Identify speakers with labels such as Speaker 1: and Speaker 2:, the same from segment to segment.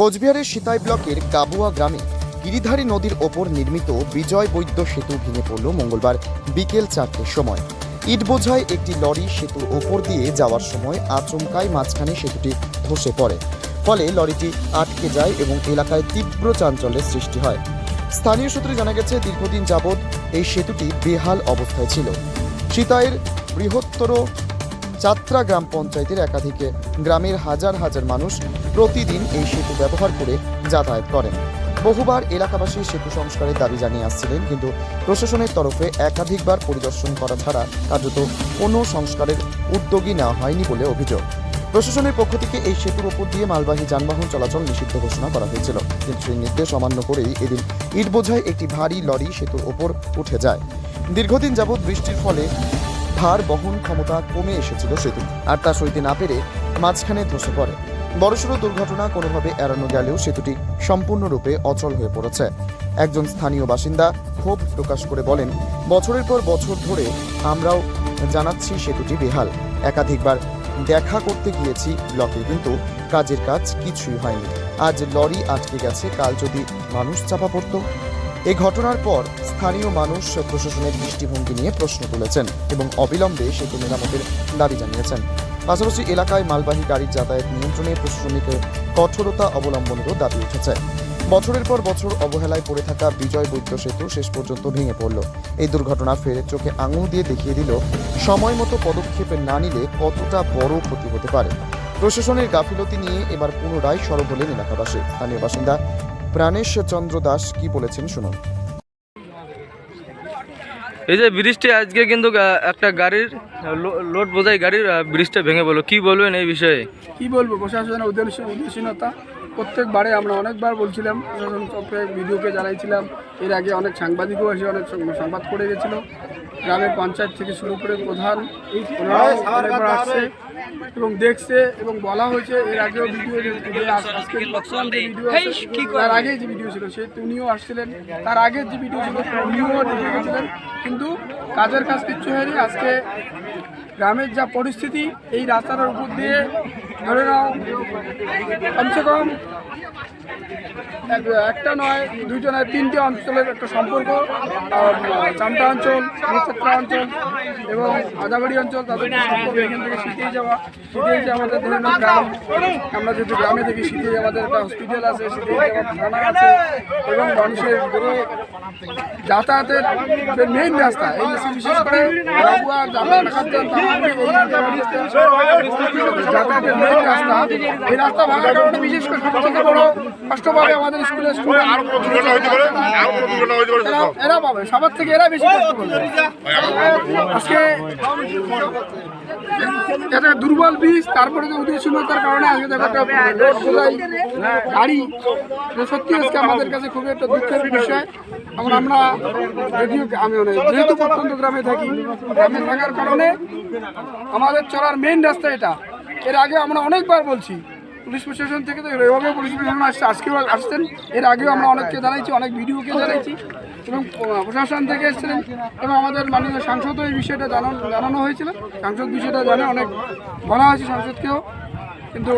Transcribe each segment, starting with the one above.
Speaker 1: কোচবিহারের সিতাই ব্লকের কাবুয়া গ্রামে গিরিধারী নদীর ওপর নির্মিত বিজয় বৈদ্য সেতু ভেঙে পড়ল মঙ্গলবার বিকেল চারটের সময়। ইট বোঝায় একটি লরি সেতুর ওপর দিয়ে যাওয়ার সময় আচমকায় মাঝখানে সেতুটি ধসে পড়ে। ফলে লরিটি আটকে যায় এবং এলাকায় তীব্র চাঞ্চল্যের সৃষ্টি হয়। স্থানীয় সূত্রে জানা গেছে, দীর্ঘদিন যাবৎ এই সেতুটি বেহাল অবস্থায় ছিল। সিতাইয়ের বৃহত্তর যাত্রা গ্রাম পঞ্চায়েতের একাধিক। গ্রামের হাজার হাজার মানুষ প্রতিদিন এই সেতু ব্যবহার করে যাতায়াত করেন। বহুবার এলাকাবাসী সেতু সংস্কারের দাবি জানিয়ে আসছিলেন, কিন্তু প্রশাসনের তরফে একাধিকবার পরিদর্শন করা ছাড়া কার্যত কোনো সংস্কারের উদ্যোগী নেওয়া হয়নি বলে অভিযোগ। প্রশাসনের পক্ষ থেকে এই সেতুর ওপর দিয়ে মালবাহী যানবাহন চলাচল নিষিদ্ধ ঘোষণা করা হয়েছিল, কিন্তু সেই নির্দেশ অমান্য করেই এদিন ইট বোঝায় একটি ভারী লরি সেতুর ওপর উঠে যায়। দীর্ঘদিন যাবৎ বৃষ্টির ফলে ভার বহন ক্ষমতা কমে এসেছিল সেতু আর তা সইতে না পেরে মাঝখানে ধসে পড়ে। বড়সড় দুর্ঘটনা কোনোভাবে এড়ানো গেলেও সেতুটি সম্পূর্ণরূপে অচল হয়ে পড়েছে। একজন স্থানীয় বাসিন্দা ক্ষোভ প্রকাশ করে বলেন, বছরের পর বছর ধরে আমরাও জানাচ্ছি সেতুটি বেহাল। একাধিকবার দেখা করতে গিয়েছি ব্লকে, কিন্তু কাজের কাজ কিছুই হয়নি। আজ লরি আটকে গেছে, কাল যদি মানুষ চাপা পড়তো এই ঘটনার পর স্থানীয় মানুষ প্রশাসনের দৃষ্টিভঙ্গি নিয়ে প্রশ্ন তুলেছেন এবং অবিলম্বে সেতু মেরামতের দাবি জানিয়েছেন। পাশাপাশি এলাকায় মালবাহী গাড়ির যাতায়াত নিয়ন্ত্রণে প্রশাসনিক কঠোরতা অবলম্বনেরও দাবি উঠেছে। বছরের পর বছর অবহেলায় পড়ে থাকা বিজয় বৈদ্য সেতু শেষ পর্যন্ত ভেঙে পড়ল। এই দুর্ঘটনা ফের চোখে আঙুল দিয়ে দেখিয়ে দিল, সময় মতো পদক্ষেপ না নিলে কতটা বড় ক্ষতি হতে পারে। প্রশাসনের গাফিলতি নিয়ে এবার পুনরায় সরব হলেন এলাকাবাসী। স্থানীয় বাসিন্দা প্রাণেশ চন্দ্র দাস কি বলেছেন শুনুন।
Speaker 2: এই যে ব্রিজটি আজকে কিন্তু একটা গাড়ির লোড বোঝাই গাড়ির ব্রিজটা ভেঙে বলো কি বলবেন এই বিষয়ে?
Speaker 3: কি বলব প্রশাসনের উদ্দেশ্য উদ্দেশ্যহীনতা। প্রত্যেকবারে আমরা অনেকবার বলছিলাম প্রশাসন চক্রে ভিডিওকে জানাইছিলাম। এর আগে অনেক সাংবাদিকও এসে অনেক সংবাদ করে গেছিল। গ্রামের পঞ্চায়েত থেকে শুরু করে প্রধান ওনারাও আসছে। এবং দেখছে এবং বলা হয়েছে এর আগেও ভিডিও তার আগে যে ভিডিও ছিল সে উনিও আসছিলেন। তার আগের যে ভিডিও ছিল উনিও গেছিলেন। কিন্তু কাজের কাজ কিচ্ছু হয়নি। আজকে গ্রামের যা পরিস্থিতি এই রাস্তাটার উপর দিয়ে ধরে নাও কমসে কম একটা নয় দুইটা নয় তিনটে অঞ্চলের একটা সম্পর্ক চামটা অঞ্চল মুচাত্রা অঞ্চল এবং আদাবাড়ি অঞ্চল তাদের সম্পর্ক এখান থেকে শীতেই যাওয়া শীতেই যে আমাদের ধরে নাও গ্রাম আমরা যদি গ্রামে দেখি শীতেই আমাদের একটা হসপিটাল আছে যাওয়া থানা আছে এবং মানুষের যাতায়াতের মেইন রাস্তা এই বিশেষ করে যাতায়াতের রাস্তা। এই রাস্তা ভাঙার কারণে বিশেষ করে সব থেকে বড় কষ্ট পাবে আমাদের স্কুলের এরা পাবে। সবার থেকে এরা বেশি কষ্ট আজকে দুর্বল বীজ তারপরে যে উদাসীনতার কারণে আজকে একটা বোঝাই গাড়ি। সত্যি আজকে আমাদের কাছে খুবই একটা দুঃখের বিষয়। এখন আমরা যদিও আমি মানে যেহেতু প্রত্যন্ত গ্রামে থাকি গ্রামে থাকার কারণে আমাদের চলার মেইন রাস্তা এটা। এর আগে আমরা অনেকবার বলছি, পুলিশ প্রশাসন থেকে তো এভাবে পুলিশ প্রশাসন আসছে, আজকেও আসছেন। এর আগেও আমরা অনেককে জানাইছি, অনেক ভিডিওকে জানাইছি। এবং প্রশাসন থেকে এসেছিলেন এবং আমাদের মাননীয় সাংসদও এই বিষয়টা জানানো জানানো হয়েছিল। সাংসদ বিষয়টা জানে অনেক বলা হয়েছে সাংসদকেও, কিন্তু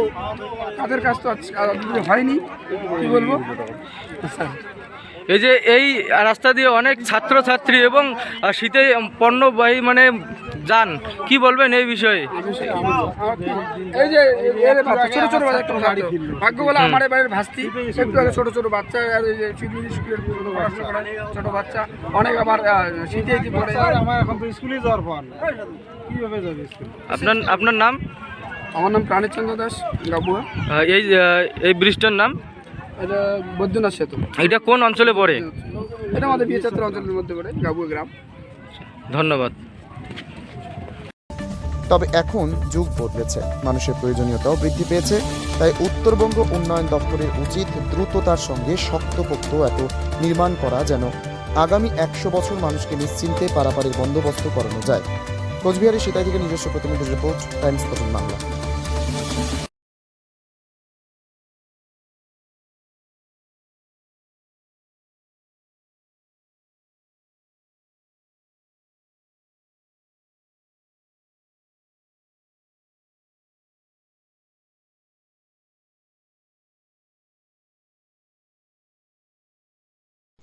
Speaker 3: তাদের কাজ তো হয়নি। কী বলব? আচ্ছা
Speaker 2: এই যে এই রাস্তা দিয়ে অনেক ছাত্র ছাত্রী এবং শীতে পণ্যবাহী মানে যান কি বলবেন এই বিষয়ে?
Speaker 3: এই যে ছোট ছোট বাচ্চা ভাগ্য। বলে আমার এবারের ভাস্তি। একটু আগে ছোট ছোট বাচ্চা আর এই যে স্কুলের ছোট বাচ্চা অনেক শীতে পড়ে?
Speaker 4: আমার এখন তো স্কুলে যাওয়ার পর। কীভাবে যাবে
Speaker 2: আপনার আপনার নাম?
Speaker 3: আমার নাম প্রাণীচন্দ্র দাস গাবুয়া।
Speaker 2: এই এই ব্রিজটার নাম?
Speaker 3: এটা বৈদ্যনাথ সেতু।
Speaker 2: এটা কোন অঞ্চলে পড়ে?
Speaker 3: এটা আমাদের বিয়েছাত্র অঞ্চলের মধ্যে পড়ে গাবুয়া গ্রাম।
Speaker 2: ধন্যবাদ।
Speaker 1: তবে এখন যুগ বদলেছে। মানুষের প্রয়োজনীয়তাও বৃদ্ধি পেয়েছে তাই উত্তরবঙ্গ উন্নয়ন দপ্তরের উচিত দ্রুততার সঙ্গে শক্তপোক্ত এত নির্মাণ করা যেন আগামী একশো বছর মানুষকে নিশ্চিন্তে পারাপারের বন্দোবস্ত করানো যায়। কোচবিহারের সেটাই থেকে নিজস্ব প্রতিনিধির রিপোর্ট টাইমস প্রথম বাংলা।